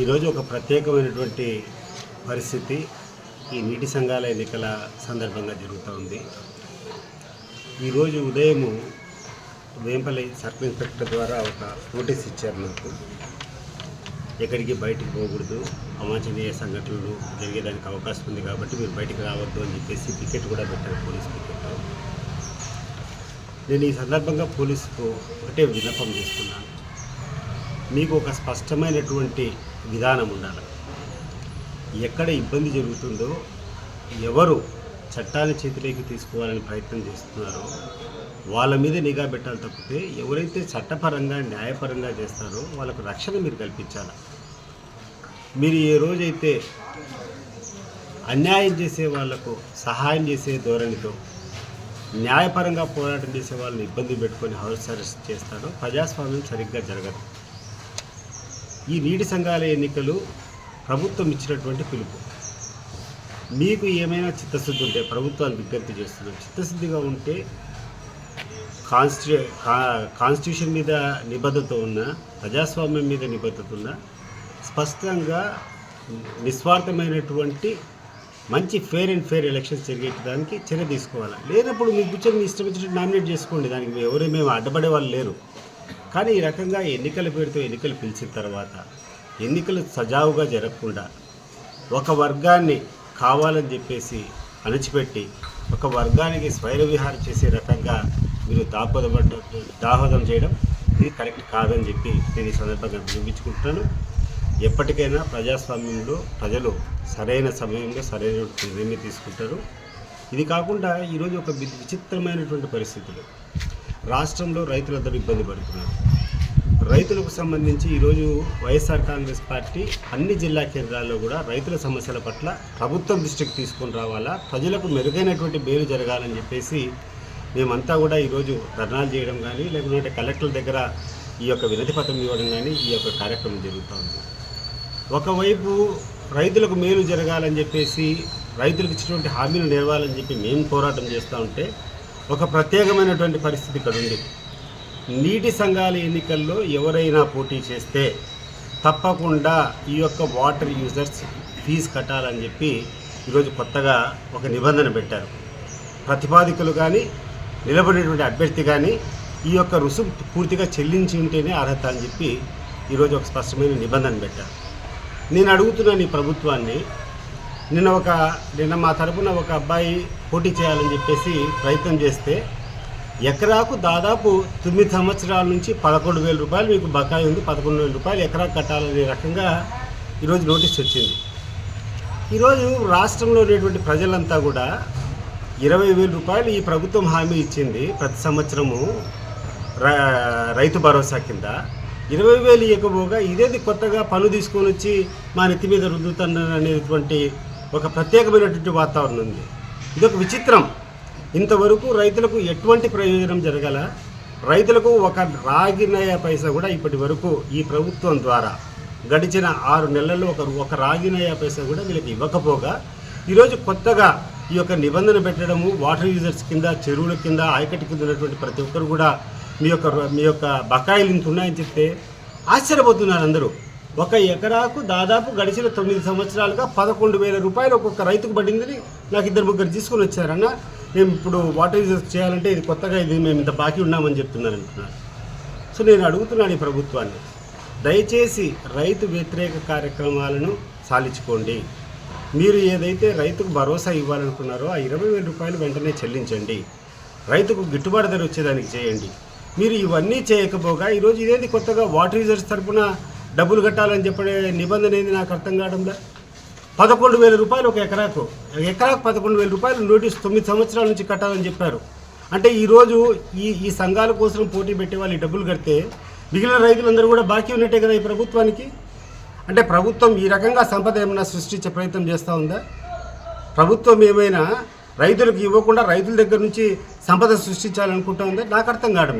ఈరోజు ఒక ప్రత్యేకమైనటువంటి పరిస్థితి ఈ నీటి సంఘాల ఎన్నికల సందర్భంగా జరుగుతూ ఉంది. ఈరోజు ఉదయము వేంపల్లి సర్కిల్ ఇన్స్పెక్టర్ ద్వారా ఒక నోటీస్ ఇచ్చారు నాకు. ఎక్కడికి బయటికి పోకూడదు. అవాంఛనీయ సంఘటనలు జరిగేదానికి అవకాశం ఉంది కాబట్టి మీరు బయటికి రావద్దు అని చెప్పేసి పికెట్ కూడా పెట్టారు పోలీస్ పికెట్ నేను ఈ సందర్భంగా పోలీసుకు ఒకటే విన్నపం చేస్తున్నాను. మీకు ఒక స్పష్టమైనటువంటి విధానం ఉండాలి. ఎక్కడ ఇబ్బంది జరుగుతుందో ఎవరు చట్టాన్ని చేతిలోకి తీసుకోవాలని ప్రయత్నం చేస్తున్నారో వాళ్ళ మీద నిఘా పెట్టాలి తప్పితే ఎవరైతే చట్టపరంగా న్యాయపరంగా చేస్తారో వాళ్ళకు రక్షణ మీరు కల్పించాలి. మీరు ఏ రోజైతే అన్యాయం చేసే వాళ్ళకు సహాయం చేసే ధోరణితో న్యాయపరంగా పోరాటం చేసే వాళ్ళని ఇబ్బంది పెట్టుకొని హౌస్ అరెస్ట్ చేస్తారో ప్రజాస్వామ్యం సరిగ్గా జరగదు. ఈ నీటి సంఘాల ఎన్నికలు ప్రభుత్వం ఇచ్చినటువంటి పిలుపు. మీకు ఏమైనా చిత్తశుద్ధి ఉంటే ప్రభుత్వాలు విజ్ఞప్తి చేస్తున్నాం చిత్తశుద్ధిగా ఉంటే కాన్స్టి కా- కాన్స్టిట్యూషన్ మీద నిబద్ధత ఉన్న ప్రజాస్వామ్యం మీద నిబద్ధత ఉన్న స్పష్టంగా నిస్వార్థమైనటువంటి మంచి ఫేర్ అండ్ ఫేర్ ఎలక్షన్స్ జరిగేదానికి చర్య తీసుకోవాలి? లేనప్పుడు మీ కూర్చొని మీ ఇష్టం వచ్చినట్టు నామినేట్ చేసుకోండి. దానికి మేము ఎవరు మేము అడ్డపడే వాళ్ళు లేరు. కానీ ఈ రకంగా ఎన్నికల పేరుతో ఎన్నికలు పిలిచిన తర్వాత ఎన్నికలు సజావుగా జరగకుండా ఒక వర్గాన్ని కావాలని చెప్పేసి అణచిపెట్టి ఒక వర్గానికి స్వైర విహారం చేసే రకంగా మీరు దాపదపడ్డ దాహోదం చేయడం ఇది కరెక్ట్ కాదని చెప్పి నేను ఈ సందర్భంగా వినిపించుకుంటున్నాను. ఎప్పటికైనా ప్రజాస్వామ్యంలో ప్రజలు సరైన సమయంలో సరైన నిర్ణయం తీసుకుంటారు. ఇది కాకుండా ఈరోజు ఒక విచిత్రమైనటువంటి పరిస్థితులు. రాష్ట్రంలో రైతులందరూ ఇబ్బంది పడుతున్నారు. రైతులకు సంబంధించి ఈరోజు వైఎస్ఆర్ కాంగ్రెస్ పార్టీ అన్ని జిల్లా కేంద్రాల్లో కూడా రైతుల సమస్యల పట్ల ప్రభుత్వం దృష్టికి తీసుకొని రావాలా? ప్రజలకు మెరుగైనటువంటి మేలు జరగాలని చెప్పేసి మేమంతా కూడా ఈరోజు ధర్నాలు చేయడం కానీ లేకుంటే కలెక్టర్ల దగ్గర ఈ యొక్క వినతి పత్రం ఇవ్వడం కానీ ఈ యొక్క కార్యక్రమం జరుగుతూ ఉంది. ఒకవైపు రైతులకు మేలు జరగాలని చెప్పేసి రైతులకు ఇచ్చినటువంటి హామీలు నెరవాలని చెప్పి మేము పోరాటం చేస్తూ ఉంటే ఒక ప్రత్యేకమైనటువంటి పరిస్థితి ఇక్కడ ఉంది. నీటి సంఘాల ఎన్నికల్లో ఎవరైనా పోటీ చేస్తే తప్పకుండా ఈ యొక్క వాటర్ యూజర్స్ ఫీజు కట్టాలని చెప్పి ఈరోజు కొత్తగా ఒక నిబంధన పెట్టారు. ప్రతిపాదికులు కానీ నిలబడినటువంటి అభ్యర్థి కానీ ఈ యొక్క రుసుము పూర్తిగా చెల్లించి ఉంటేనే అర్హత అని చెప్పి ఈరోజు ఒక స్పష్టమైన నిబంధన పెట్టారు. నేను అడుగుతున్నాను ఈ ప్రభుత్వాన్ని నిన్న ఒక నిన్న మా తరపున ఒక అబ్బాయి పోటీ చేయాలని చెప్పేసి ప్రయత్నం చేస్తే ఎకరాకు దాదాపు తొమ్మిది సంవత్సరాల నుంచి పదకొండు వేల రూపాయలు మీకు బకాయి ఉంది పదకొండు వేల రూపాయలు ఎకరా కట్టాలనే రకంగా ఈరోజు నోటీస్ వచ్చింది. ఈరోజు రాష్ట్రంలో ఉన్నటువంటి ప్రజలంతా కూడా ఇరవై వేల రూపాయలు ఈ ప్రభుత్వం హామీ ఇచ్చింది ప్రతి సంవత్సరము రైతు భరోసా కింద. ఇరవై వేలు ఇవ్వకపోగా ఇదేది కొత్తగా పనులు తీసుకొని వచ్చి మా నెత్తి మీద రుద్దుతున్నారు అనేటువంటి ఒక ప్రత్యేకమైనటువంటి వాతావరణం ఉంది. ఇదొక విచిత్రం. ఇంతవరకు రైతులకు ఎటువంటి ప్రయోజనం జరగల రైతులకు ఒక రాగినయ పైసా కూడా ఇప్పటి వరకు ఈ ప్రభుత్వం ద్వారా గడిచిన ఆరు నెలల్లో ఒక ఒక రాగినయ పైసా కూడా వీళ్ళకి ఇవ్వకపోగా ఈరోజు కొత్తగా ఈ యొక్క నిబంధన పెట్టడము వాటర్ యూజర్స్ కింద చెరువుల కింద ఆయకట్టు కింద ఉన్నటువంటి ప్రతి ఒక్కరు కూడా మీ యొక్క మీ యొక్క బకాయిలు ఇంత ఉన్నాయని చెప్తే ఆశ్చర్యపోతున్నారు అందరూ. ఒక ఎకరాకు దాదాపు గడిచిన తొమ్మిది సంవత్సరాలుగా పదకొండు వేల రూపాయలు ఒక్కొక్క రైతుకు పడిందని నాకు ఇద్దరు ముగ్గురు తీసుకొని వచ్చారన్న. మేము ఇప్పుడు వాటర్ యూజర్స్ చేయాలంటే ఇది కొత్తగా ఇది మేము ఇంత బాకీ ఉన్నామని చెప్తున్నారు అంటున్నారు. సో నేను అడుగుతున్నాను ఈ ప్రభుత్వాన్ని దయచేసి రైతు వ్యతిరేక కార్యక్రమాలను సాలించుకోండి మీరు ఏదైతే రైతుకు భరోసా ఇవ్వాలనుకున్నారో ఆ ఇరవై వేల రూపాయలు వెంటనే చెల్లించండి. రైతుకు గిట్టుబాటు ధర వచ్చేదానికి చేయండి. మీరు ఇవన్నీ చేయకపోగా ఈరోజు ఇదేది కొత్తగా వాటర్ యూజర్స్ తరపున డబ్బులు కట్టాలని చెప్పే నిబంధన ఏంది నాకు అర్థం కావడంలా? పదకొండు వేల రూపాయలు ఒక ఎకరాకు. ఎకరాకు పదకొండు వేల రూపాయలు నోటీస్ తొమ్మిది సంవత్సరాల నుంచి కట్టాలని చెప్పారు. అంటే ఈరోజు ఈ ఈ సంఘాల కోసం పోటీ పెట్టే వాళ్ళు ఈ డబ్బులు కడితే మిగిలిన రైతులందరూ కూడా బాకీ ఉన్నట్టే కదా ఈ ప్రభుత్వానికి? అంటే ప్రభుత్వం ఈ రకంగా సంపద ఏమైనా సృష్టించే ప్రయత్నం చేస్తూ ఉందా? ప్రభుత్వం ఏమైనా రైతులకు ఇవ్వకుండా రైతుల దగ్గర నుంచి సంపద సృష్టించాలనుకుంటా ఉందా? నాకు అర్థం కావడం